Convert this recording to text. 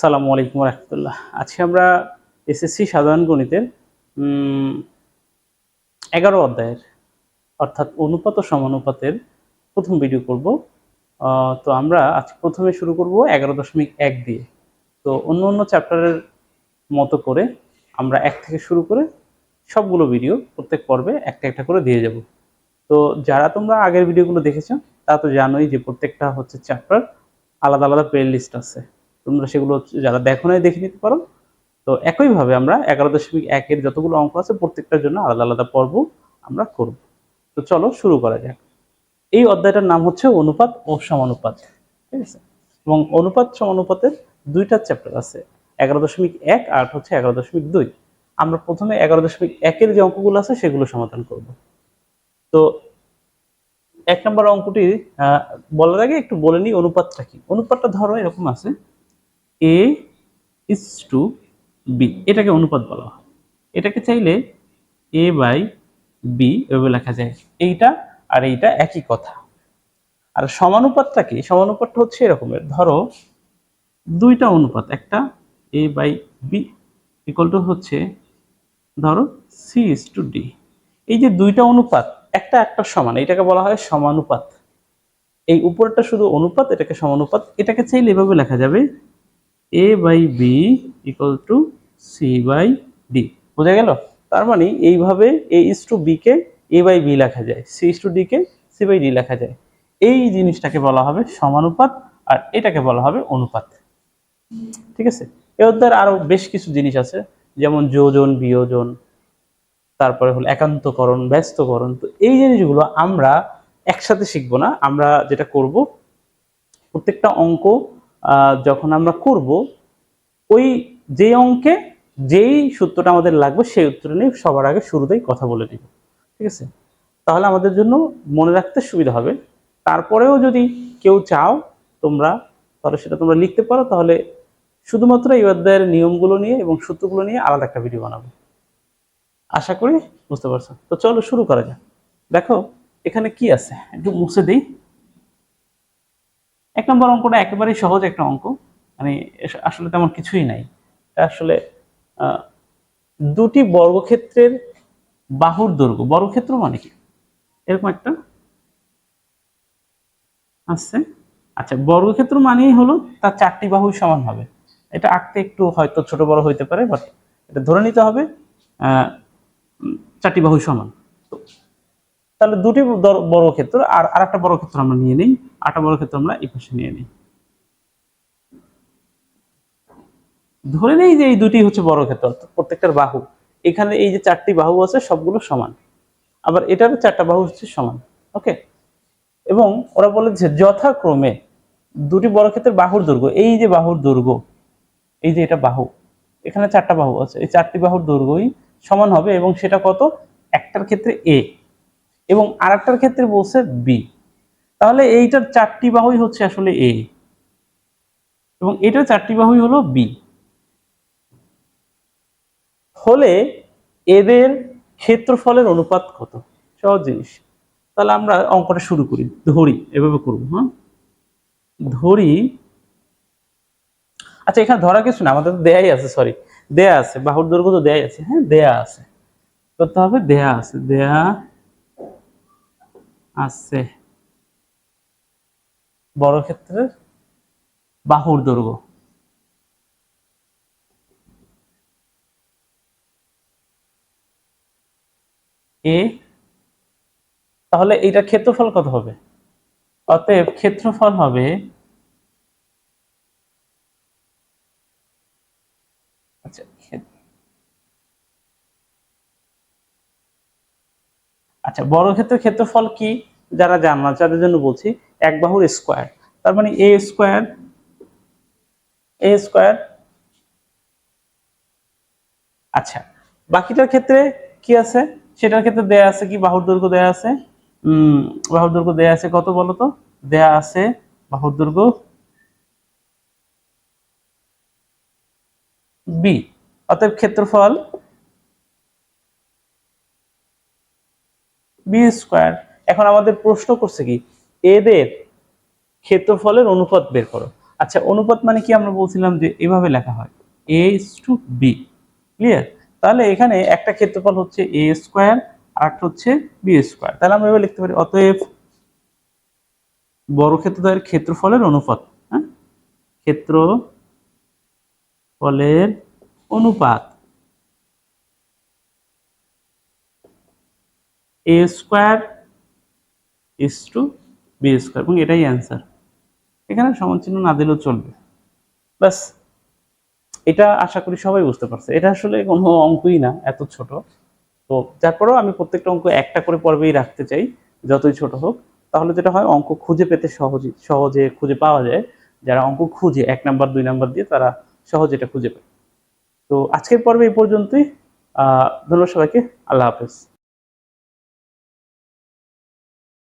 সালামু আলাইকুম রহমতুল্লাহ। আজকে আমরা এসএসসি সাধারণ গণিতের এগারো অধ্যায়ের, অর্থাৎ অনুপাত ও সমানুপাতের প্রথম ভিডিও করব। তো আমরা আজ প্রথমে শুরু করব এগারো দশমিক এক দিয়ে। তো অন্য অন্য চ্যাপ্টারের মতো করে আমরা এক থেকে শুরু করে সবগুলো ভিডিও প্রত্যেক পর্বে একটা একটা করে দিয়ে যাব। তো যারা তোমরা আগের ভিডিওগুলো দেখেছ, তা তো জানোই যে প্রত্যেকটা হচ্ছে চ্যাপ্টার আলাদা আলাদা প্লে লিস্ট আছে। তোমরা সেগুলো যারা দেখো নাই দেখে নিতে পারো। তো একইভাবে আমরা এগারো দশমিক একের যতগুলো অঙ্ক আছে, প্রত্যেকটার জন্য আলাদা আলাদা পর্ব আমরা করব। তো চলো শুরু করা যাক। এই অধ্যায়টার নাম হচ্ছে অনুপাত ও সমানুপাত। ঠিক আছে? এবং অনুপাত সমানুপাতের দুইটা চ্যাপ্টার আছে। এগারো দশমিক এক আর হচ্ছে এগারো দশমিক দুই। আমরা প্রথমে এগারো দশমিক একের যে অঙ্কগুলো আছে, সেগুলো সমাধান করব। তো এক নম্বর অঙ্কটি বলার আগে একটু বলে নিই অনুপাতটা কি। অনুপাতটা ধরো, এরকম আছে। এ ইস টু বি এটাকে অনুপাত বলা হয়। এটাকে চাইলে এ বাই বি এভাবে লেখা যায়। এইটা আর এইটা একই কথা। আর সমানুপাতটা কি? সমানুপাতটা হচ্ছে এরকমের ধরো দুইটা অনুপাত, একটা A by B equal to হচ্ছে, ধরো সি ইস টু ডি এই যে দুইটা অনুপাত, একটা একটা সমান, এটাকে বলা হয় সমানুপাত। এই উপরটা শুধু অনুপাত, এটাকে সমানুপাত। এটাকে চাইলে এভাবে লেখা যাবে A by B equal to C by D বোঝা গেল? তার মানে এইভাবে এ ইস টু বি কে এ বাই বি লেখা যায় সি ইস টু ডি কে সি বাই ডি লেখা যায়। এই জিনিসটাকে বলা হবে সমানুপাত, আর এটাকে বলা হবে অনুপাত। ঠিক আছে? এর অধ্যায়ের আরও বেশ কিছু জিনিস আছে, যেমন যোজন, বিয়োজন, তারপরে হলো একান্তকরণ, ব্যস্তকরণ। তো এই জিনিসগুলো আমরা একসাথে শিখব না, আমরা যেটা করব, প্রত্যেকটা অঙ্ক যখন আমরা করব, ওই যে অঙ্কে যেই সূত্রটা আমাদের লাগবে, সেই উত্তর নিয়ে সবার আগে শুরুতেই কথা বলে নিব। ঠিক আছে? তাহলে আমাদের জন্য মনে রাখতে সুবিধা হবে। তারপরেও যদি কেউ চাও তোমরা, তাহলে সেটা তোমরা লিখতে পারো। তাহলে শুধুমাত্র এই অধ্যায়ের নিয়মগুলো নিয়ে এবং সূত্রগুলো নিয়ে আলাদা একটা ভিডিও বানাবো। আশা করি বুঝতে পারছ। তো চলো শুরু করা যাক। দেখো, এখানে কি আছে? একটু মুছে দিই। এক নম্বর অঙ্কটা একেবারেই সহজ একটা অঙ্ক। মানে আসলে তেমন কিছুই নাই। আসলে দুটি বর্গক্ষেত্রের বাহুর দৈর্ঘ্য। বর্গক্ষেত্র মানে কি? এরকম একটা আছে। আচ্ছা বর্গক্ষেত্র মানেই হলো তার চারটি বাহু সমান হবে। এটা আঁকতে একটু হয়তো ছোট বড় হইতে পারে বাট এটা ধরে নিতে হবে চারটি বাহু সমান। তাহলে দুটি বর্গক্ষেত্র আর আরেকটা বর্গক্ষেত্র আমরা নিয়ে নিই। আরেকটা বর্গক্ষেত্র আমরা এই পাশে নিয়ে নিই। ধরে নেই যে এই দুটি হচ্ছে বড় ক্ষেত্র প্রত্যেকটার বাহু। এখানে এই যে চারটি বাহু আছে, সবগুলো সমান। আবার এটারও চারটা বাহু হচ্ছে সমান, ওকে? এবং ওরা বলে যে যথাক্রমে দুটি বর্গক্ষেত্রের বাহুর দুর্গ, এই যে বাহুর দুর্গ, এই যে এটা বাহু, এখানে চারটা বাহু আছে, এই চারটি বাহুর দুর্গই সমান হবে এবং সেটা কত? একটার ক্ষেত্রে এ এবং আরেকটার ক্ষেত্রে বলছে বি তাহলে এইটার চারটি বাহুই হচ্ছে আসলে এ এবং এটার চারটি বাহুই হলো বি হলে এদের ক্ষেত্রফলের অনুপাত কত? সহজ জিনিস। তাহলে আমরা অঙ্কটা শুরু করি। ধরি, এভাবে করব হ্যাঁ? ধরি। আচ্ছা এখানে ধরা কিছু না, আমাদের তো দেয়াই আছে সরি দেয়া আছে, বাহুর দৈর্ঘ্য তো দেয়াই আছে হ্যাঁ? দেয়া আছে। করতে হবে দেয়া আছে দেয়া আছে। বড় ক্ষেত্রে বাহুর দৈর্ঘ্য। এ, তাহলে এটা ক্ষেত্রফল কত হবে? অতএব ক্ষেত্রফল হবে আচ্ছা আচ্ছা বর্গক্ষেত্রের ক্ষেত্রফল কি? যারা জান না যাদের জন্য বলছি এক বাহুর স্কোয়ার। তার মানে এ স্কোয়ার এ স্কোয়ার আচ্ছা বাকিটার ক্ষেত্রে কি আছে? সেটার ক্ষেত্রে দেয়া আছে কি? বাহুর দৈর্ঘ্য দেয়া আছে। বাহুর দৈর্ঘ্য দেয়া আছে কত বলো তো? দেয়া আছে বাহুর দৈর্ঘ্য বি অতএব ক্ষেত্রফল বি স্কোয়ার। এখন আমাদের প্রশ্ন করছে কি? এদের ক্ষেত্রফলের অনুপাত বের করো। আচ্ছা অনুপাত মানে কি আমরা বলছিলাম যে এভাবে লেখা হয়। এ টু বি ক্লিয়ার তাহলে এখানে একটা ক্ষেত্রফল হচ্ছে এ স্কোয়ার আর হচ্ছে বি স্কোয়ার তাহলে আমরা এভাবে লিখতে পারি, অতএব বড় ক্ষেত্রদ্বয়ের ক্ষেত্রফলের অনুপাত হ্যাঁ? ক্ষেত্র ফলের অনুপাত। A square is to B square এবং এটাই অ্যান্সার এখানে সমান চিহ্ন না দিলেও চলবে। ব্যাস, এটা আশা করি সবাই বুঝতে পারছে। এটা আসলে কোনো অঙ্কই না, এত ছোট। তো তারপরেও আমি প্রত্যেকটা অঙ্ক একটা করে পর্বেই রাখতে চাই, যতই ছোট হোক। তাহলে যেটা হয়, অঙ্ক খুঁজে পেতে সহজে সহজে খুঁজে পাওয়া যায়। যারা অঙ্ক খুঁজে, এক নাম্বার, দুই নাম্বার দিয়ে তারা সহজে এটা খুঁজে পায়। তো আজকের পর্বে এই পর্যন্তই। ধন্যবাদ সবাইকে। আল্লাহ হাফেজ।